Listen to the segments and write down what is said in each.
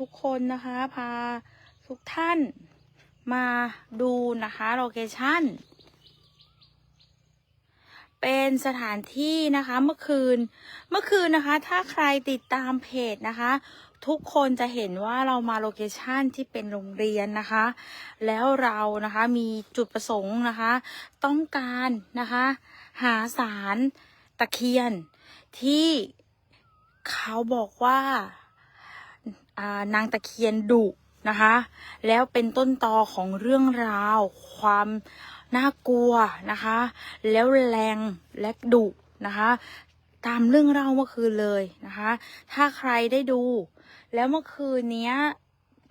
ทุกคนนะคะ พาทุกท่านมาดูนะคะโลเคชั่น เป็นสถานที่นะคะเมื่อคืน เมื่อคืนนะคะ ถ้าใครติดตามเพจนะคะ ทุกคนจะเห็นว่าเรามาโลเคชั่นที่เป็นโรงเรียนนะคะ แล้วเรานะคะมีจุดประสงค์นะคะ ต้องการนะคะ หาสารตะเคียนที่เขาบอกว่า นางตะเคียนดุนะคะ แล้วเป็นต้นตอของเรื่องราว ความน่ากลัวนะคะ แล้วแรงและดุนะคะ ตามเรื่องเล่าเมื่อคืนเลยนะคะ ถ้าใครได้ดู แล้วเมื่อคืนนี้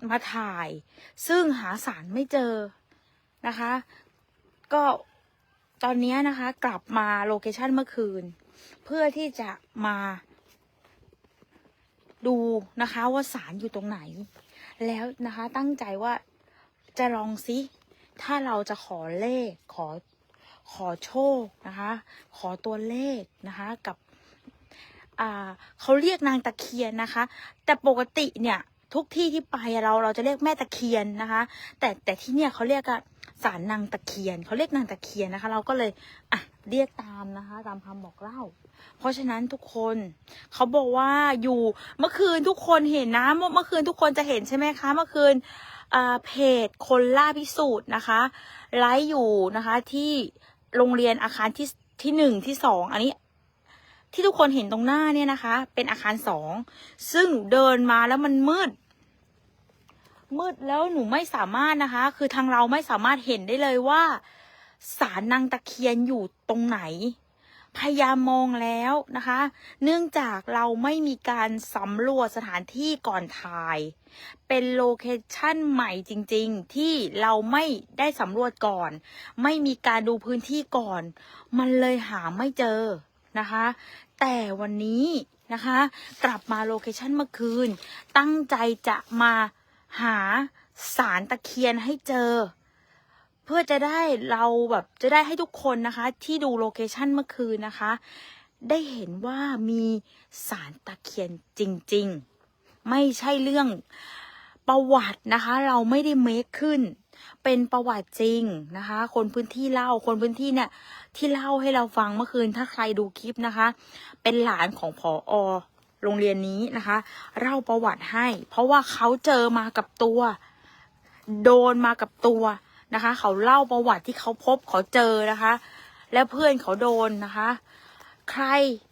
มาถ่าย ซึ่งหาสารไม่เจอนะคะ ก็ตอนนี้นะคะกลับมาโลเคชันเมื่อคืน เพื่อที่จะมา ดูนะคะว่าสารอยู่ตรงไหน แล้วนะคะตั้งใจว่าจะลองซิ ถ้าเราจะขอเลขขอขอโชคนะคะ ขอตัวเลขนะคะกับอ่าเขาเรียกนางตะเคียนนะคะ แต่ปกติเนี่ยทุกที่ที่ไปเราเราจะเรียกแม่ตะเคียนนะคะ แต่แต่ที่เนี่ยเขาเรียกอะ สารนางตะเคียนเขาเรียกนางตะเคียนนะคะ เราก็เลยอะเรียกตามนะคะ ตามคำบอกเล่า เพราะฉะนั้นทุกคนเขาบอกว่าอยู่เมื่อคืนทุกคนเห็นนะเมื่อคืนทุกคนจะเห็นใช่ไหมคะ เมื่อคืนเพจคนล่าพิสูจน์นะคะไลฟ์อยู่นะคะที่โรงเรียนอาคารที่ที่หนึ่งที่สองอันนี้ที่ทุกคนเห็นตรงหน้าเนี่ยนะคะ เป็นอาคารสองซึ่งเดินมาแล้วมันมืด มืดแล้วหนูไม่สามารถนะคะ คือทางเราไม่สามารถเห็นได้เลยว่า สารนางตะเคียนอยู่ตรงไหน พยายามมองแล้วนะคะ เนื่องจากเราไม่มีการสำรวจสถานที่ก่อนถ่าย เป็นโลเคชั่นใหม่จริงๆ ที่เราไม่ได้สำรวจก่อน ไม่มีการดูพื้นที่ก่อน มันเลยหาไม่เจอนะคะ แต่วันนี้นะคะ กลับมาโลเคชั่นเมื่อคืน ตั้งใจจะมา หาสารตะเคียนให้เจอ เพื่อจะได้เราแบบจะได้ให้ทุกคนนะคะ ที่ดูโลเคชันเมื่อคืนนะคะ ได้เห็นว่ามีสารตะเคียนจริง ๆ ไม่ใช่เรื่องประวัตินะคะ เราไม่ได้เมคขึ้น เป็นประวัติจริงนะคะ คนพื้นที่เล่าคนพื้นที่เนี่ย ที่เล่าให้เราฟังเมื่อคืนถ้าใครดูคลิปนะคะ เป็นหลานของผออ โรงเรียนนี้นะคะ เล่าประวัติให้ เพราะว่าเขาเจอมากับตัว โดนมากับตัวนะคะ เขาเล่าประวัติที่เขาพบเขาเจอนะคะ แล้วเพื่อนเขาโดนนะคะ ใคร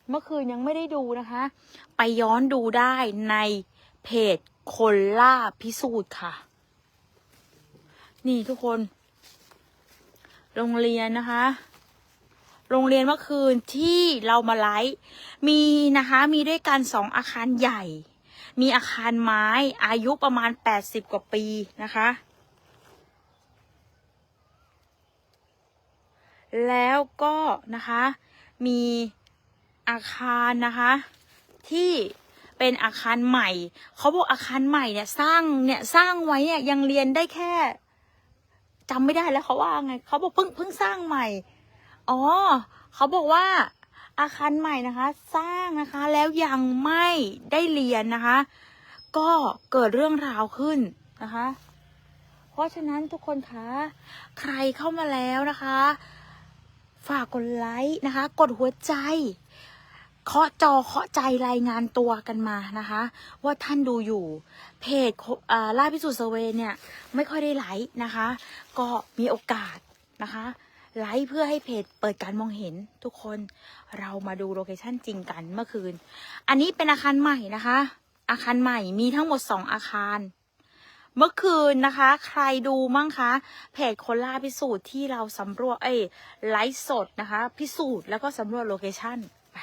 เมื่อคืนยังไม่ได้ดูนะคะ ไปย้อนดูได้ในเพจคนล่าพิสูจน์ค่ะ นี่ทุกคน โรงเรียนนะคะ โรงเรียนเมื่อคืนที่เรามาไลฟ์มีนะคะมีด้วยกันสองอาคารใหญ่ มีอาคารไม้อายุประมาณแปดสิบกว่าปีนะคะ แล้วก็นะคะมีอาคารนะคะที่เป็นอาคารใหม่ เขาบอกอาคารใหม่เนี่ยสร้างเนี่ยสร้างไว้เนี่ยยังเรียนได้แค่จำไม่ได้แล้วเขาว่าไงเขาบอกเพิ่งเพิ่งสร้างใหม่ อ๋อ เขาบอกว่าอาคารใหม่นะคะ สร้างนะคะแล้วยังไม่ได้เรียนนะคะ ก็เกิดเรื่องราวขึ้นนะคะ เพราะฉะนั้นทุกคนคะใครเข้ามาแล้วนะคะ ฝากกดไลค์นะคะ กดหัวใจเคาะจอเคาะใจรายงานตัวกันมานะคะ ว่าท่านดูอยู่ เพจล่าพิสูจน์เซเวเนี่ย ไม่ค่อยได้ไลค์นะคะ ก็มีโอกาสนะคะ ไลค์เพื่อให้เพจเปิดการมองเห็นทุกคนเรามาดูโลเคชั่นจริงกันเมื่อคืน อันนี้เป็นอาคารใหม่นะคะ อาคารใหม่มีทั้งหมดสองอาคาร เมื่อคืนนะคะ ใครดูมั่งคะเพจคนล่าพิสูจน์ที่เราสำรวจเอ้ยไลฟ์สดนะคะ พิสูจน์แล้วก็สำรวจโลเคชั่นไป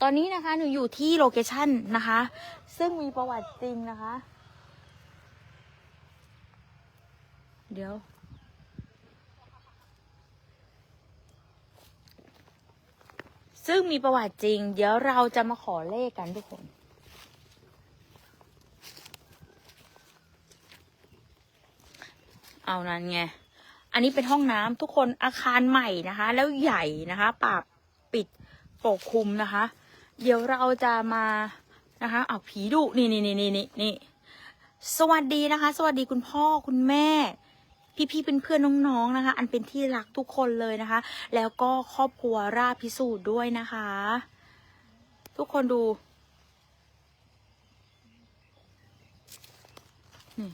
ตอนนี้นะคะหนูอยู่ที่โลเคชั่นนะคะ ซึ่งมีประวัติจริงนะคะ เดี๋ยว ซึ่งมีประวัติจริง เดี๋ยวเราจะมาขอเลขกันทุกคน เอานั้นไง อันนี้เป็นห้องน้ำทุกคนอาคารใหม่นะคะ แล้วใหญ่นะคะปากปิดปกคลุมนะคะ เดี๋ยวเราจะมานะคะเอาผีดุนี่นี่นี่นี่นี่นี่สวัสดีนะคะ สวัสดีคุณพ่อคุณแม่ พี่ๆเป็นเพื่อนๆน้องๆนะคะ อันเป็นที่รักทุกคนเลยนะคะ แล้วก็ครอบครัวราพิสูจน์ด้วยนะคะ ทุกคนดูนี่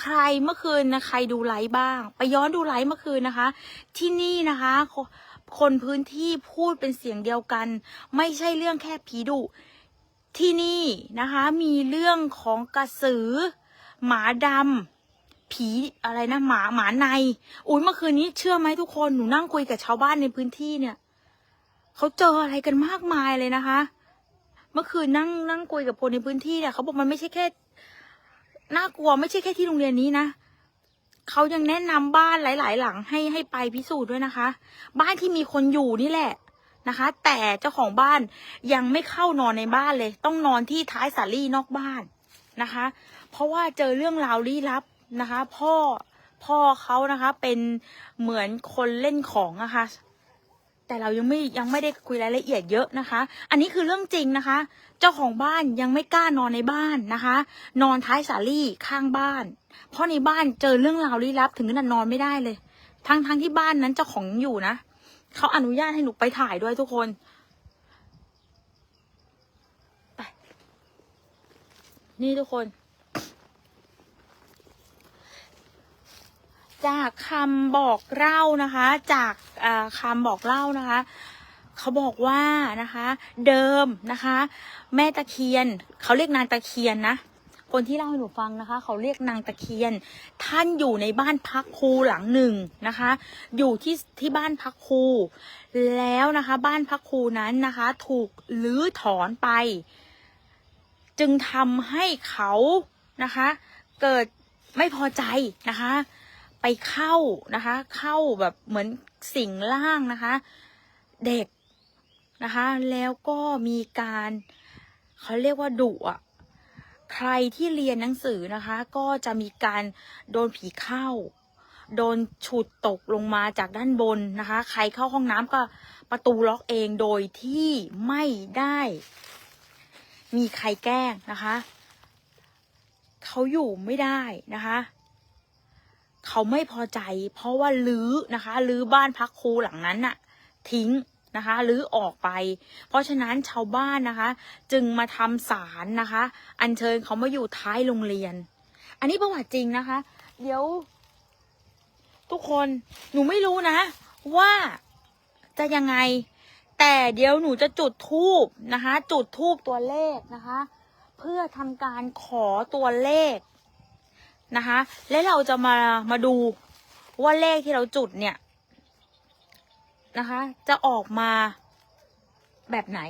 ใครเมื่อคืนนะใครดูไลฟ์บ้าง ไปย้อนดูไลฟ์เมื่อคืนนะคะ ที่นี่นะคะคคนพื้นที่พูดเป็นเสียงเดียวกัน ไม่ใช่เรื่องแค่ผีดุที่นี่นะคะ มีเรื่องของกระสือ หมาดำ ผีอะไรนะหมาหมาใน อุ้ยเมื่อคืนนี้เชื่อไหมทุกคนหนูนั่งคุยกับชาวบ้านในพื้นที่เนี่ยเขาเจออะไรกันมากมายเลยนะคะ เมื่อคืนนั่งนั่งคุยกับคนในพื้นที่เนี่ยเขาบอกมันไม่ใช่แค่น่ากลัวไม่ใช่แค่ที่โรงเรียนนี้นะเขายังแนะนำบ้านหลาย ๆ หลังให้ให้ไปพิสูจน์ด้วยนะคะ บ้านที่มีคนอยู่นี่แหละนะคะ แต่เจ้าของบ้านยังไม่เข้านอนในบ้านเลย ต้องนอนที่ท้ายสาลี่นอกบ้านนะคะ เพราะว่าเจอเรื่องราวลี้ลับ นะคะ พ่อพ่อเขานะคะ เป็นเหมือนคนเล่นของอะคะแต่เรายังไม่ยังไม่ได้คุยรายละเอียดเยอะนะคะ อันนี้คือเรื่องจริงนะคะ เจ้าของบ้านยังไม่กล้านอนในบ้านนะคะ นอนท้ายสาลี่ข้างบ้าน เพราะในบ้านเจอเรื่องราวลี้ลับถึงขนาดนอนไม่ได้เลย ทั้งทั้งที่บ้านนั้นเจ้าของยังอยู่นะเขาอนุญาตให้หนูไปถ่ายด้วยทุกคนไปนี่ทุกคน จากคำบอกเล่านะคะ จากอ่าคำบอกเล่านะคะเขาบอกว่านะคะ เดิมนะคะ แม่ตะเคียนเขาเรียกนางตะเคียนนะคนที่เล่าให้หนูฟังนะคะ เขาเรียกนางตะเคียน ท่านอยู่ในบ้านพักครูหลังหนึ่งนะคะ อยู่ที่ที่บ้านพักครูแล้วนะคะ บ้านพักครูนั้นนะคะ ถูกลื้อถอนไป จึงทำให้เขานะคะ เกิดไม่พอใจนะคะ ไปเข้านะคะ เข้าแบบเหมือนสิ่งล่างนะคะ เด็กนะคะ แล้วก็มีการเขาเรียกว่าดุอะใครที่เรียนหนังสือนะคะ ก็จะมีการโดนผีเข้า โดนฉุดตกลงมาจากด้านบนนะคะ ใครเข้าห้องน้ำก็ประตูล็อกเองโดยที่ไม่ได้ มีใครแกล้งนะคะ เขาอยู่ไม่ได้นะคะ เขาไม่พอใจ เพราะว่าลื้อนะคะลื้อบ้านพักครูหลังนั้นน่ะ ทิ้งนะคะลื้อออกไป เพราะฉะนั้นชาวบ้านนะคะ จึงมาทำศาลนะคะ อัญเชิญเขามาอยู่ท้ายโรงเรียน อันนี้ประวัติจริงนะคะ เดี๋ยว ทุกคนหนูไม่รู้นะ ว่าจะยังไง แต่เดี๋ยวหนูจะจุดทูบนะคะ จุดทูบตัวเลขนะคะ เพื่อทำการขอตัวเลข นะคะ และเราจะมามาดูว่าเลขที่เราจุดเนี่ยนะคะ จะออกมาแบบไหน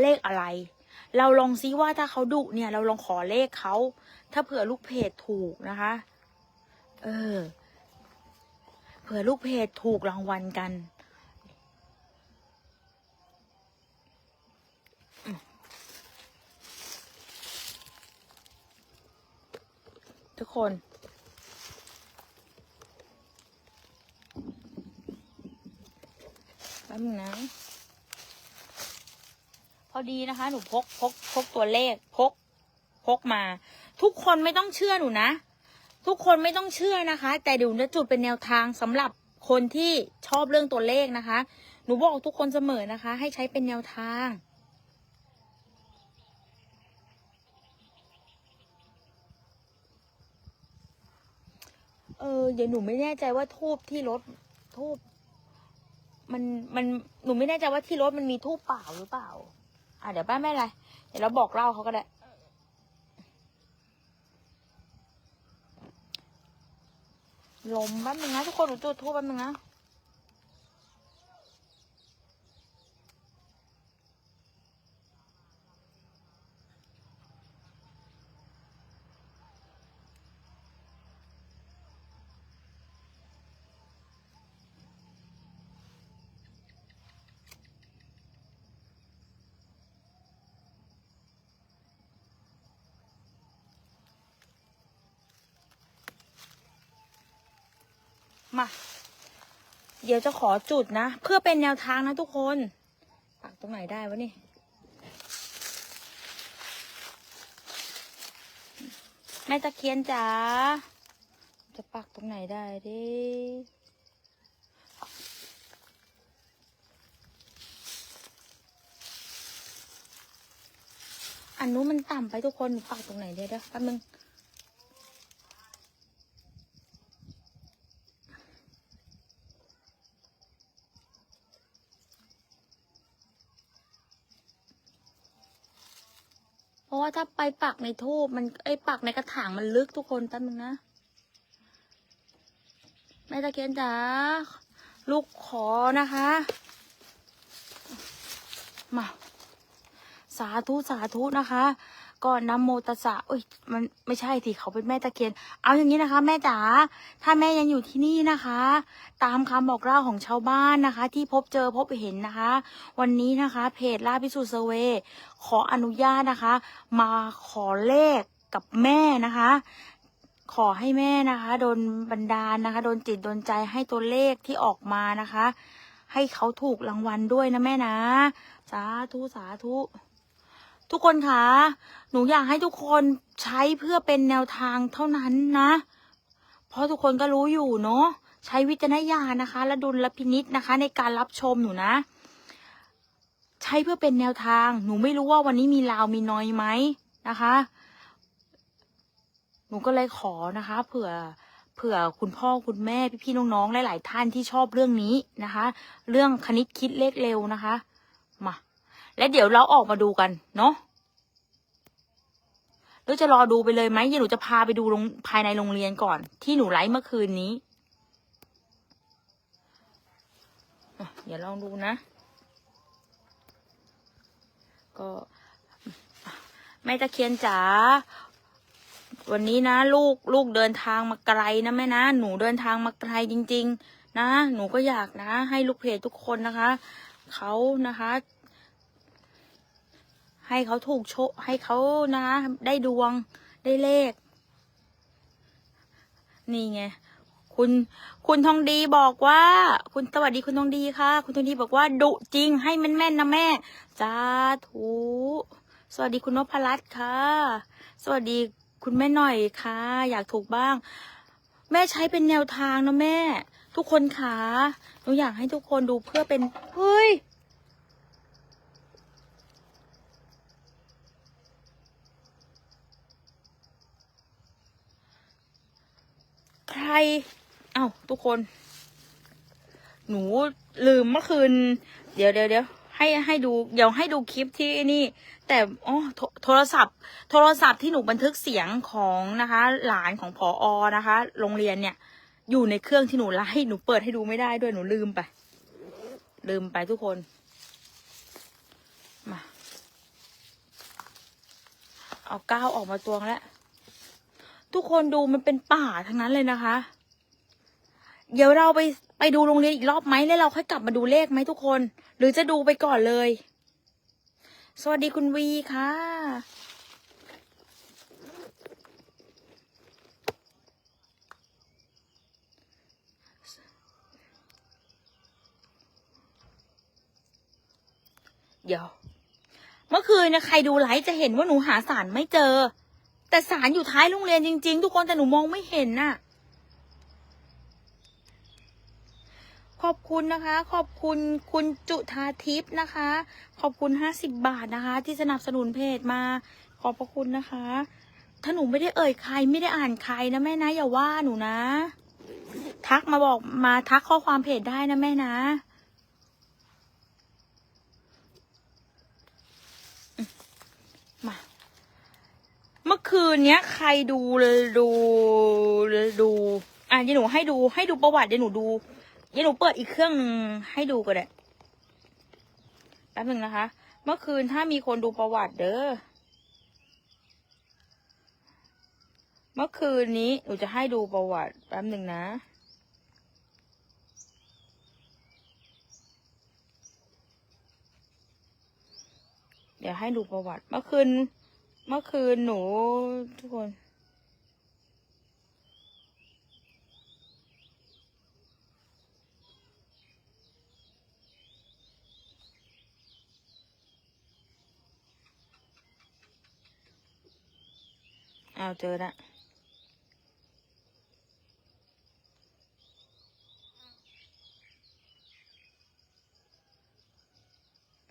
เลขอะไร เราลองซิว่าถ้าเขาดุเนี่ย เราลองขอเลขเขาถ้าเผื่อลูกเพจถูกนะคะ เออเผื่อลูกเพจถูกรางวัลกัน ทุกคน แป๊บนึงนะพอดีนะคะ หนูพกพกพกตัวเลขพก พกมา ทุกคนไม่ต้องเชื่อหนูนะ ทุกคนไม่ต้องเชื่อนะคะ แต่เดี๋ยวหนูจะจุดเป็นแนวทางสำหรับคนที่ชอบเรื่องตัวเลขนะคะ หนูบอกทุกคนเสมอนะคะ ให้ใช้เป็นแนวทาง เออเดี๋ยวหนูไม่แน่ใจว่าทูบที่รถทูบมันมันหนูไม่แน่ใจว่าที่รถมันมีทูบเปล่าหรือเปล่า อะเดี๋ยวป้าไม่เป็นไรเดี๋ยวเราบอกเล่าเขาก็ได้ลมแป๊บนึงนะทุกคนหนูจุดทูบแป๊บนึงนะ มา เดี๋ยวจะขอจุดนะ เพื่อเป็นแนวทางนะทุกคนปักตรงไหนได้วะนี่แม่ตะเคียนจ๋าจะปักตรงไหนได้ดิอันนู้นมันต่ำไปทุกคนปักตรงไหนไดี๋ยวเดี๋ยวแป๊บนึง ว่าถ้าไปปักในทูบมันไอ้ปักในกระถางมันลึกทุกคนตั้งนึงนะแม่ตะเคียนจ๋าลูกขอนะคะ มา สาธุสาธุนะคะ ก่อนนำโมตัสสะเอ้ยมันไม่ใช่สิเขาเป็นแม่ตะเคียน เอาอย่างนี้นะคะ แม่จ๋าถ้าแม่ยังอยู่ที่นี่นะคะ ตามคำบอกเล่าของชาวบ้านนะคะ ที่พบเจอพบเห็นนะคะ วันนี้นะคะ เพจล่าพิสูจน์เซเวขออนุญาตนะคะ มาขอเลขกับแม่นะคะ ขอให้แม่นะคะโดนบันดาลนะคะ โดนจิตโดนใจให้ตัวเลขที่ออกมานะคะ ให้เขาถูกรางวัลด้วยนะแม่นะ สาธุสาธุ ทุกคนคะหนูอยากให้ทุกคนใช้เพื่อเป็นแนวทางเท่านั้นนะ เพราะทุกคนก็รู้อยู่เนาะใช้วิจารณญาณนะคะ และดุลพินิษนะคะ ในการรับชมหนูนะ ใช้เพื่อเป็นแนวทาง หนูไม่รู้ว่าวันนี้มีลาวมีน้อยไหมนะคะ หนูก็เลยขอนะคะ เผื่อเผื่อคุณพ่อคุณแม่พี่ๆน้องๆหลายๆท่านที่ชอบเรื่องนี้นะคะ เรื่องคณิตคิดเลขเร็วนะคะ และเดี๋ยวเราออกมาดูกันเนาะหรือจะรอดูไปเลยไหมเดี๋ยหนูจะพาไปดูโรงภายในโรงเรียนก่อน ที่หนูไลฟ์เมื่อคืนนี้เดี๋ยวลองดูนะ ก็แม่ตะเคียนจ๋าวันนี้นะ ลูกลูกเดินทางมาไกลนะแม่นะหนูเดินทางมาไกลจริง ๆ นะ หนูก็อยากนะ ให้ลูกเพจทุกคนนะคะเขานะคะ ให้เขาถูกโชคให้เขานะ ได้ดวงได้เลข นี่ไงคุณคุณทองดีบอกว่า คุณสวัสดีคุณทองดีค่ะ คุณทองดีบอกว่าดุจริงให้แม่นๆนะแม่สาธุสวัสดีคุณนพรัตน์ค่ะ สวัสดีคุณแม่หน่อยค่ะ อยากถูกบ้าง แม่ใช้เป็นแนวทางนะแม่ ทุกคนค่ะหนูอยากให้ทุกคนดูเพื่อเป็น เฮ้ย ใครเอ้าทุกคน หนูลืมเมื่อคืน เดี๋ยวเดี๋ยวเดี๋ยวให้ให้ดู เดี๋ยวให้ดูคลิปที่นี่ แต่อ๋อโทโทรศัพท์ โทรศัพท์ที่หนูบันทึกเสียงของนะคะ หลานของผออนะคะ โรงเรียนเนี่ย อยู่ในเครื่องที่หนูไล่หนูเปิดให้ดูไม่ได้ด้วยหนูลืมไป ลืมไปทุกคน มา เอาก้าวออกมาตวงแล้ว ทุกคนดูมันเป็นป่าทั้งนั้นเลยนะคะ เดี๋ยวเราไปไปดูโรงเรียนอีกรอบไหมแล้วเราค่อยกลับมาดูเลขไหมทุกคน หรือจะดูไปก่อนเลย สวัสดีคุณวีค่ะ เดี๋ยว เมื่อคืนนะใครดูไลฟ์จะเห็นว่าหนูหาสารไม่เจอ แต่สารอยู่ท้ายโรงเรียนจริง ๆ ทุกคนแต่หนูมองไม่เห็นน่ะ ขอบคุณนะคะ ขอบคุณคุณจุธาทิพย์นะคะ ขอบคุณห้าสิบบาทนะคะ ที่สนับสนุนเพจมา ขอบพระคุณนะคะ ถ้าหนูไม่ได้เอ่ยใครไม่ได้อ่านใครนะแม่นะอย่าว่าหนูนะ ทักมาบอกมาทักข้อความเพจได้นะแม่นะ เมื่อคืนเนี้ย ใครดูดูดูอะเดี๋ยวหนูให้ดูให้ดูประวัติเดี๋ยวหนูดูเดี๋ยวหนูเปิดอีกเครื่องนึงให้ดูก็ได้แป๊บหนึ่งนะคะ เมื่อคืนถ้ามีคนดูประวัติเด้อเมื่อคืนนี้หนูจะให้ดูประวัติแป๊บหนึ่งนะเดี๋ยวให้ดูประวัติ เมื่อคืน เมื่อคืนหนูทุกคน เอาเจอละ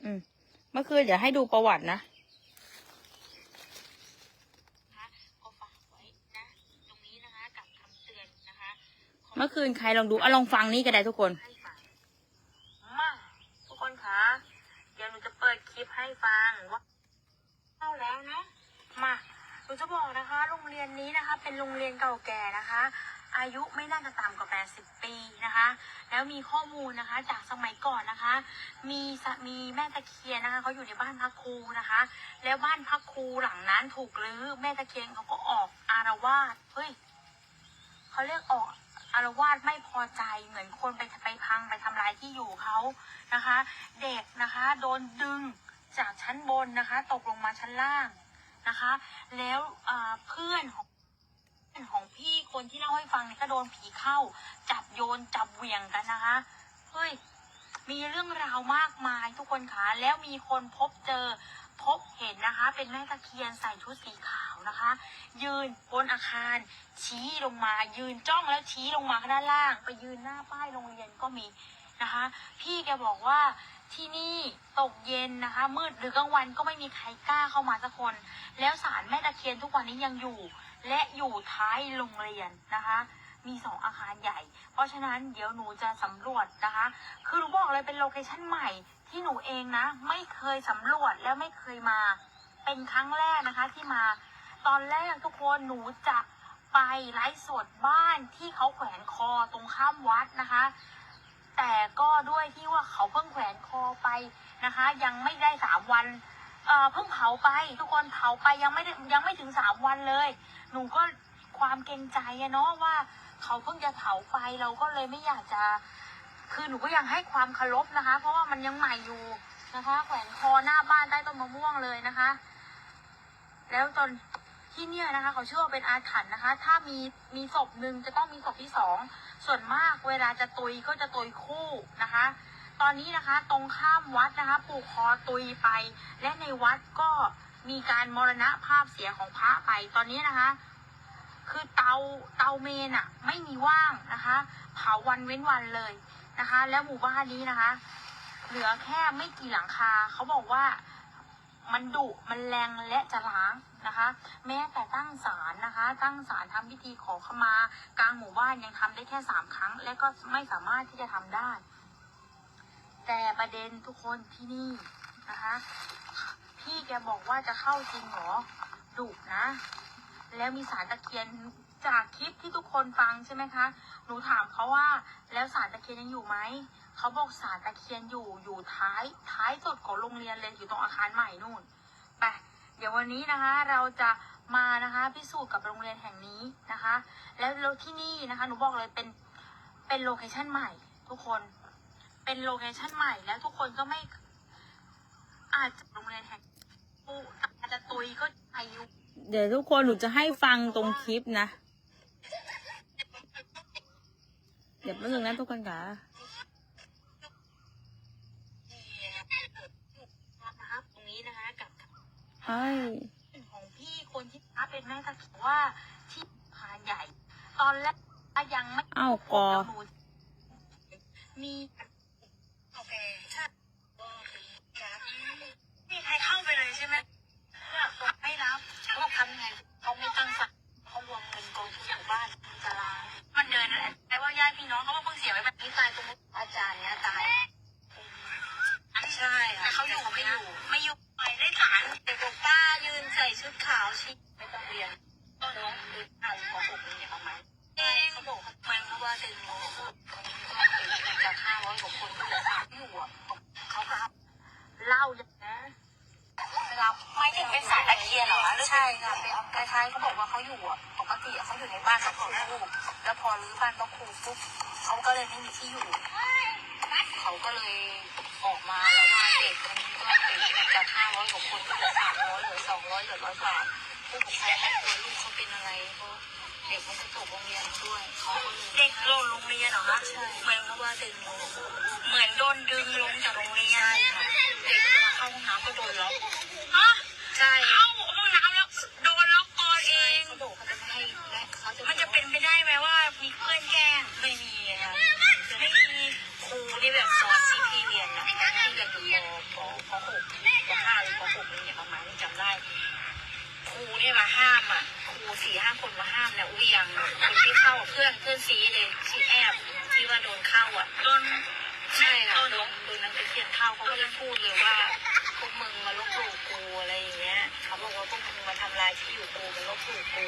อืมเมื่อคืนอดี๋ยวให้ดูประวัตินะ คืนใครลองดูอะลองฟังนี่ก็ได้ทุกคนให้ฟังมาทุกคนคะเดี๋ยวหนูจะเปิดคลิปให้ฟังว่าเข้าแล้วเนาะมาหนูจะบอกนะคะ โรงเรียนนี้นะคะ เป็นโรงเรียนเก่าแก่นะคะ อายุไม่น่าจะต่ำกว่า 80 ปีนะคะ แล้วมีข้อมูลนะคะจากสมัยก่อนนะคะ มีสะมีแม่ตะเคียนนะคะเขาอยู่ในบ้านพักครูนะคะ แล้วบ้านพักครูหลังนั้นถูกรื้อแม่ตะเคียนเขาก็ออกอารวาสเฮ้ยเขาเรียกออก อารวาสไม่พอใจเหมือนคนไปไปพังไปทำลายที่อยู่เขานะคะ เด็กนะคะโดนดึงจากชั้นบนนะคะ ตกลงมาชั้นล่างนะคะ แล้วเพื่อนของของพี่คนที่เล่าให้ฟังเนี่ยก็โดนผีเข้า จับโยนจับเหวี่ยงกันนะคะเฮ้ยมีเรื่องราวมากมายทุกคนคะแล้วมีคนพบเจอ พบเห็นนะคะ เป็นแม่ตะเคียนใส่ชุดสีขาวนะคะ ยืนบนอาคารชี้ลงมา ยืนจ้องแล้วชี้ลงมาด้านล่าง ไปยืนหน้าป้ายโรงเรียนก็มีนะคะ พี่แกบอกว่าที่นี่ตกเย็นนะคะ มืดหรือกลางวันก็ไม่มีใครกล้าเข้ามาสักคน แล้วศาลแม่ตะเคียนทุกวันนี้ยังอยู่ และอยู่ท้ายโรงเรียนนะคะมีสองอาคารใหญ่ เพราะฉะนั้นเดี๋ยวหนูจะสำรวจนะคะ คือหนูบอกเลยเป็นโลเคชั่นใหม่ ที่หนูเองนะ ไม่เคยสำรวจและไม่เคยมา เป็นครั้งแรกนะคะที่มา ตอนแรกทุกคนหนูจะไปไลฟ์สดบ้านที่เขาแขวนคอตรงข้ามวัดนะคะ แต่ก็ด้วยที่ว่าเขาเพิ่งแขวนคอไปนะคะ ยังไม่ได้สามวันเอ่อเพิ่งเผาไป ทุกคนเผาไปยังไม่ได้ยังไม่ถึงสามวันเลย หนูก็ความเกรงใจอะเนาะว่า เขาเพิ่งจะเผาไปเราก็เลยไม่อยากจะ คือหนูก็ยังให้ความเคารพนะคะ เพราะว่ามันยังใหม่อยู่นะคะ แขวนคอหน้าบ้านใต้ต้นมะม่วงเลยนะคะ แล้วตอนที่เนี่ยนะคะ เขาเชื่อว่าเป็นอาถรรพ์นะคะ ถ้ามีมีศพหนึ่งจะต้องมีศพที่สองส่วนมากเวลาจะตุยก็จะตุยคู่นะคะ ตอนนี้นะคะ ตรงข้ามวัดนะคะปลูกคอตุยไป และในวัดก็มีการมรณะภาพเสียของพระไปตอนนี้นะคะ คือเตาเตาเมนอะไม่มีว่างนะคะ เผาวันเว้นวันเลย นะคะ แล้วหมู่บ้านนี้นะคะ เหลือแค่ไม่กี่หลังคา เขาบอกว่ามันดุมันแรงและจะล้างนะคะ แม้แต่ตั้งศาลนะคะ ตั้งศาลทำพิธีขอขมากลางหมู่บ้านยังทำได้แค่สามครั้ง และก็ไม่สามารถที่จะทำได้ แต่ประเด็นทุกคนที่นี่นะคะ พี่แกบอกว่าจะเข้าจริงหรอดุนะ แล้วมีสารตะเคียน จากคลิปที่ทุกคนฟังใช่ไหมคะ หนูถามเขาว่าแล้วสารตะเคียนยังอยู่ไหม เขาบอกสารตะเคียนอยู่อยู่ท้ายท้ายสุดของโรงเรียนเลยอยู่ตรงอาคารใหม่นู่น ไป เดี๋ยววันนี้นะคะเราจะมานะคะพิสูจน์กับโรงเรียนแห่งนี้นะคะ แล้วที่นี่นะคะหนูบอกเลยเป็นเป็นโลเคชั่นใหม่ ทุกคน เป็นโลเคชั่นใหม่แล้วทุกคนก็ไม่อาจจะโรงเรียนแห่งอาจจะตุยก็อายุเดี๋ยวทุกคนหนูจะให้ฟังตรงคลิปนะ เดี๋ยวแป๊บนึงนะทุกคนค่ะนะครับตรงนี้นะคะกับไอ้ของพี่คนที่ท้าเป็นแม่ตะเคียนว่าที่พานใหญ่ ตอนแรกยังไม่เอ้าวกอหนูมีโอเคใช่มีใครเข้าไปเลยใช่ไหมเนี่ยตัวไม่รับเขาบอกทำไงเขาไม่ตั้งสักเขารวมเงินกองทุนหมู่บ้านจะล้างมันเดินอะไรแต่ว่าญาติพี่น้องเขาว่าเพิ่งเสียไปแบบนี้ตายตรงอาจารย์เนี่ยตาย ใช่แต่เขาอยู่ไม่อยู่ ไม่อยู่ไปได้ฐานเด็กบอกป้ายืนใส่ชุดขาวชิไม่ต้องเรียนต้นน้องคืออ่านของผมเนี่ยประมาณเองเขาบอกเหมือนกับว่าเป็นจากห้าร้อยกว่าคนที่เหลือสามอยู่อะเขาก็รับเล่าอย่างนะรับไม่ถึงเป็นสายตะเคียนเหรอ คะใช่ค่ะเป็นคล้ายๆเขาบอกว่าเขาอยู่อะปกติเขาอยู่ในบ้านกับครูแล้วพอรื้อบ้านก็ครูปุ๊บเขาก็เลยไม่มีที่อยู่ เขาก็เลยออกมาแล้วว่าเด็กคนนี้ก็เป็นจากห้าร้อยกว่าคนก็เหลือสามร้อยเหลือสองร้อยเหลือร้อยบาทผู้ปกครองไม่กลัวลูกเขาเป็นอะไรเพราะเด็กมันจะตกโรงเรียนด้วยเขาก็เลยเด็กลงโรงเรียนเหรอคะใช่เหมือนกับว่าเด็กลงเหมือนโดนดึงลงจากโรงเรียนใช่ค่ะเด็กเวลาเข้าห้องน้ำก็โดนล็อกฮะใช่ หกปห้าหรือปหกอะไรอย่างเงี้ยประมาณนี้จำได้ครูเนี่ยมาห้ามอะครูสี่ห้าคนมาห้ามเนี่ยอุ้ยยังคนที่เข้าเพื่อนเพื่อนซีเลยชื่แอบที่ว่าโดนเข้าอะโดนใช่ค่ะโดนโดนนักเรียนเข้าเขาก็เลยพูดเลยว่าพวกมึงมาลบหลู่กูอะไรอย่างเงี้ยเขาบอกว่าพวกมึงมาทำลายที่อยู่กูมาลบหลู่กู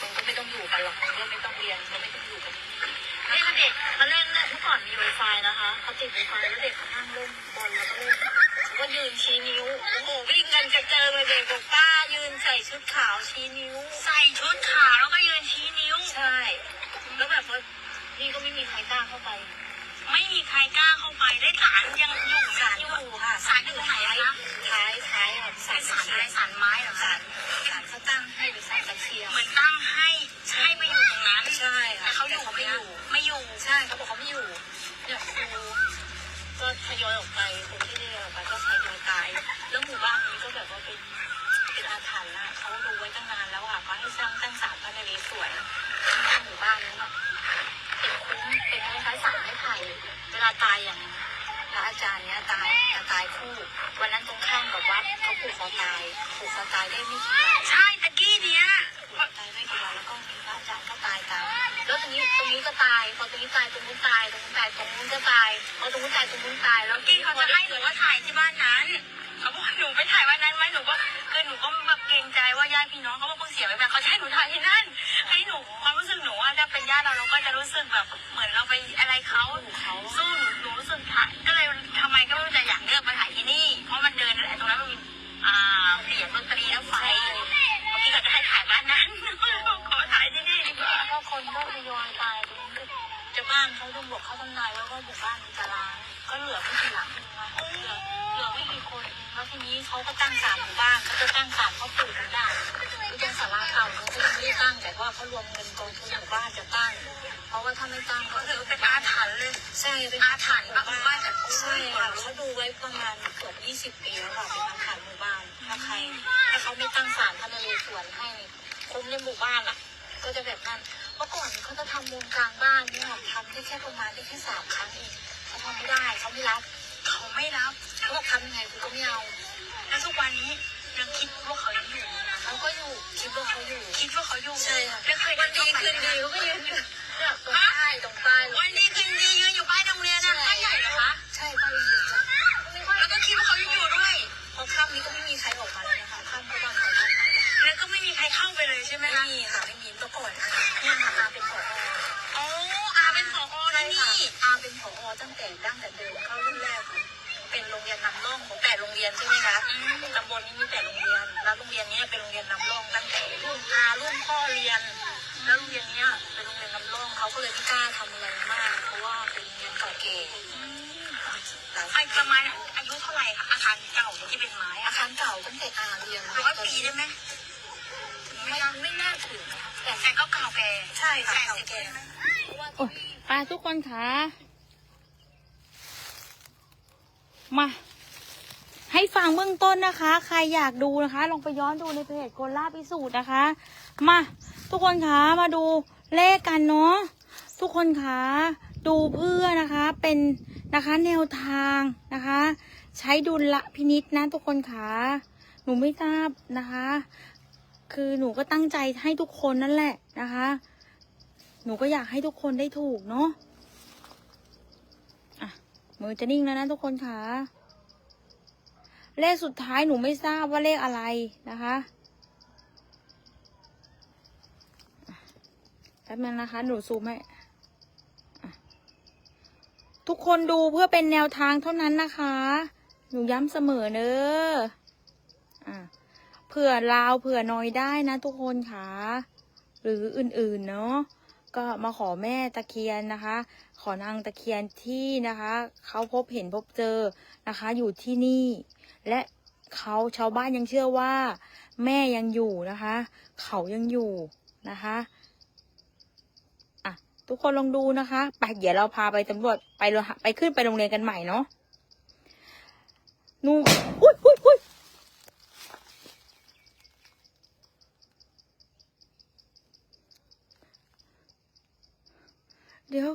มึงก็ไม่ต้องอยู่กันหรอกมึงก็ไม่ต้องเรียนก็ไม่ต้องอยู่กันที่นี่เด็กมาเล่นเนี่ยเมื่อก่อนมีไวไฟนะคะเขาติดไวไฟแล้วเด็กเขานั่งเล่นบอลแล้วก็เล่น ก็ยืนชี้นิ้ว โอ้โหวิ่งกันกระเจิงเลยเด็กบอกป้ายืนใส่ชุดขาวชี้นิ้ว ใส่ชุดขาวแล้วก็ยืนชี้นิ้ว ใช่ แล้วแบบว่านี่ก็ไม่มีใครกล้าเข้าไป ไม่มีใครกล้าเข้าไปได้สารยังอยู่สารอยู่ค่ะสารอยู่ตรงไหนอะคะท้ายท้ายแบบสารสารอะไรสารไม้เหรอสารสารเขาตั้งให้หรือสารตะเคียนเหมือนตั้งให้ให้ไปอยู่ตรงนั้นใช่ค่ะแต่เขาอยู่ไม่อยู่ไม่อยู่ ใช่เขาบอกเขาไม่อยู่เนี่ยครูก็ทยอยออกไปคนที่ได้ ออกไปก็ทยอยตาย แล้วหมู่บ้านนี้ก็แบบว่าเป็น จะบ้านเขาดูบอกเขาทำนายไว้ว่าหมู่บ้านมันจะล้างก็เหลือไม่กี่หลังเองนะเหลือเหลือไม่กี่คนเองแล้วทีนี้เขาก็ตั้งศาลหมู่บ้านเขาจะตั้งศาลเขาปลูกกันได้คือเป็นศาลาเก่าเขาก็ยังไม่ได้ตั้งแต่ว่าเขารวมเงินกองทุนหมู่บ้านจะตั้งเพราะว่าถ้าไม่ตั้งก็ถือเป็นอาถรรพ์เลยใช่เป็นอาถรรพ์หมู่บ้านใช่ค่ะเขาดูไว้ประมาณเกือบยี่สิบปีแล้วค่ะเป็นอาถรรพ์หมู่บ้านถ้าใครถ้าเขาไม่ตั้งศาลพระนเรศวรให้คุ้มในหมู่บ้านอะ ก็จะแบบนั้น เมื่อก่อนเขาจะทำวงกลางบ้านเนี่ยทำได้แค่ประมาณได้แค่สามครั้งเองเขาทำไม่ได้เขาไม่รับเขาไม่รับเขาบอกทำยังไงกูก็ไม่เอาแล้วทุกวันนี้ยังคิดว่าเขายังอยู่เขาก็อยู่คิดว่าเขาอยู่ คิดว่าเขาอยู่ใช่ค่ะแล้วเคยวันดีคืนดีเขาก็ยืนอยู่เนี่ยตรงป้ายตรงป้ายวันดีคืนดียืนอยู่ป้ายโรงเรียนนะป้ายใหญ่เหรอคะใช่ป้ายใหญ่จ้ะแล้วก็คิดว่าเขายังอยู่ด้วยพอค่ำนี้ก็ไม่มีใครออกมาเลยนะคะค่ำก็บ้านใครบ้านมันแล้วก็ไม่มีใครเข้าไปเลยใช่ไหมไม่คะมีค่ะไม่มี เมื่อก่อนอาเนี่ยค่ะอาเป็นผออ๋ออาเป็นผอที่นี่ อาเป็นผอตั้งแต่ดั้งแต่เดิมเข้ารุ่นแรกค่ะเป็นโรงเรียนนำร่องของแปดโรงเรียนใช่ไหมคะตำบลนี้มีแปดโรงเรียน แล้วโรงเรียนนี้เป็นโรงเรียนนำร่องตั้งแต่รุ่นอารุ่นพ่อเรียน แล้วโรงเรียนนี้เป็นโรงเรียนนำร่องเขาก็เลยไม่กล้าทำอะไรมาก เพราะว่าเป็นโรงเรียนเก่าแก่หลายไอประมาณอายุเท่าไหร่คะอาคารเก่าที่เป็นไม้อาคารเก่าตั้งแต่อาเรียนร้อยปีได้ไหมไม่ไม่น่าถึงนะ แต่ก็เก่าแก่ใช่ค่ะแก่าแก่ได้ไหมเพราะว่าโอ้ยไปทุกคนคะมา ให้ฟังเบื้องต้นนะคะ ใครอยากดูนะคะ ลองไปย้อนดูในเพจโกล่าพิสูจน์นะคะ มาทุกคนคะมาดูเลขกันเนาะทุกคนคะดูเพื่อนะคะเป็นนะคะแนวทางนะคะ ใช้ดุลพินิษนะทุกคนคะหนูไม่ทราบนะคะ คือหนูก็ตั้งใจให้ทุกคนนั่นแหละนะคะ หนูก็อยากให้ทุกคนได้ถูกเนาะอะมือจะนิ่งแล้วนะทุกคนค่ะ เลขสุดท้ายหนูไม่ทราบว่าเลขอะไรนะคะแป๊บนึงนะคะ หนูซูมให้อะทุกคนดูเพื่อเป็นแนวทางเท่านั้นนะคะ หนูย้ำเสมอเนอะอะ ผื่อลาวเผื่อน้อยได้นะทุกคนค่ะ หรืออื่นๆเนาะก็มาขอแม่ตะเคียนนะคะ ขอนางตะเคียนที่นะคะเขาพบเห็นพบเจอนะคะ อยู่ที่นี่ และเขาชาวบ้านยังเชื่อว่า แม่ยังอยู่นะคะ เขายังอยู่นะคะอะทุกคนลองดูนะคะไปเดี๋ยวเราพาไปตำรวจไปโรงไปขึ้นไปโรงเรียนกันใหม่เนาะนูอุ้ยอุ้ยอุ้ย เดี๋ยว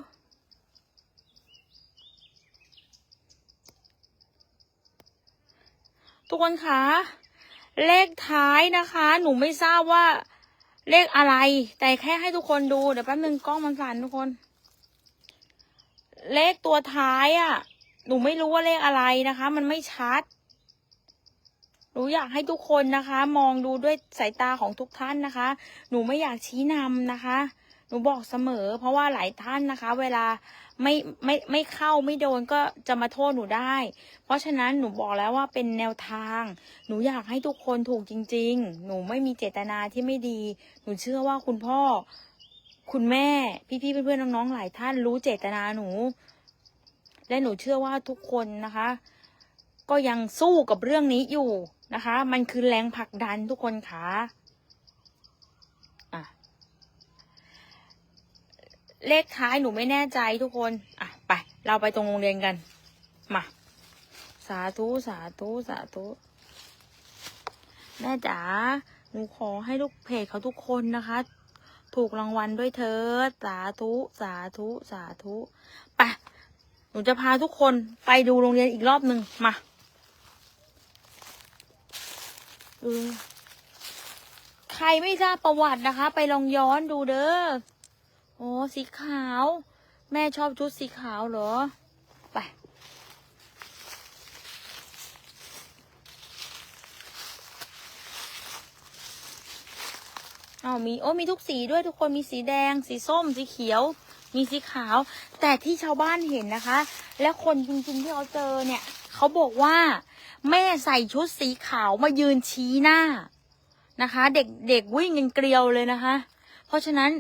ทุกคนคะ เลขท้ายนะคะ หนูไม่ทราบว่าเลขอะไร แต่แค่ให้ทุกคนดู เดี๋ยวแป๊บนึงกล้องมันสั่นทุกคน เลขตัวท้ายอะ่ะ หนูไม่รู้ว่าเลขอะไรนะคะ มันไม่ชัด หนูอยากให้ทุกคนนะคะ มองดูด้วยสายตาของทุกท่านนะคะ หนูไม่อยากชี้นำนะคะ หนูบอกเสมอ เพราะว่าหลายท่านนะคะ เวลาไม่ไม่ไม่เข้าไม่โดนก็จะมาโทษหนูได้ เพราะฉะนั้นหนูบอกแล้วว่าเป็นแนวทาง หนูอยากให้ทุกคนถูกจริง ๆ หนูไม่มีเจตนาที่ไม่ดี หนูเชื่อว่าคุณพ่อ คุณแม่ พี่ๆเพื่อนๆน้องๆหลายท่านรู้เจตนาหนู และหนูเชื่อว่าทุกคนนะคะ ก็ยังสู้กับเรื่องนี้อยู่นะคะ มันคือแรงผลักดันทุกคนคะ่ะ เลขท้ายหนูไม่แน่ใจทุกคน อะ ไป เราไปตรงโรงเรียนกัน มา สาธุ สาธุ สาธุ แม่จ๋า หนูขอให้ลูกเพจเขาทุกคนนะคะ ถูกรางวัลด้วยเถิดสาธุ สาธุ สาธุ ไป หนูจะพาทุกคนไปดูโรงเรียนอีกรอบหนึ่งมาดูใครไม่ทราบประวัตินะคะ ไปลองย้อนดูเด้อ โอ้สีขาว แม่ชอบชุดสีขาวเหรอ ไป เอามีโอ้มีทุกสีด้วยทุกคนมีสีแดง สีส้ม สีเขียว มีสีขาว แต่ที่ชาวบ้านเห็นนะคะ และคนจริงๆที่เขาเจอเนี่ยเขาบอกว่า แม่ใส่ชุดสีขาวมายืนชี้หน้านะคะ เด็กเด็กวิ่งกันเกลียวเลยนะคะ เพราะฉะนั้น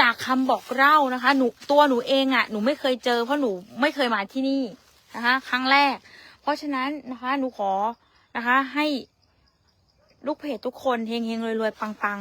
จากคำบอกเล่านะคะ หนูตัวหนูเองอะ่ะหนูไม่เคยเจอ เพราะหนูไม่เคยมาที่นี่นะคะ ครั้งแรก เพราะฉะนั้นนะคะ หนูขอนะคะ ให้ลูกเพจทุกคนเฮงเฮงรวยรวยปังๆ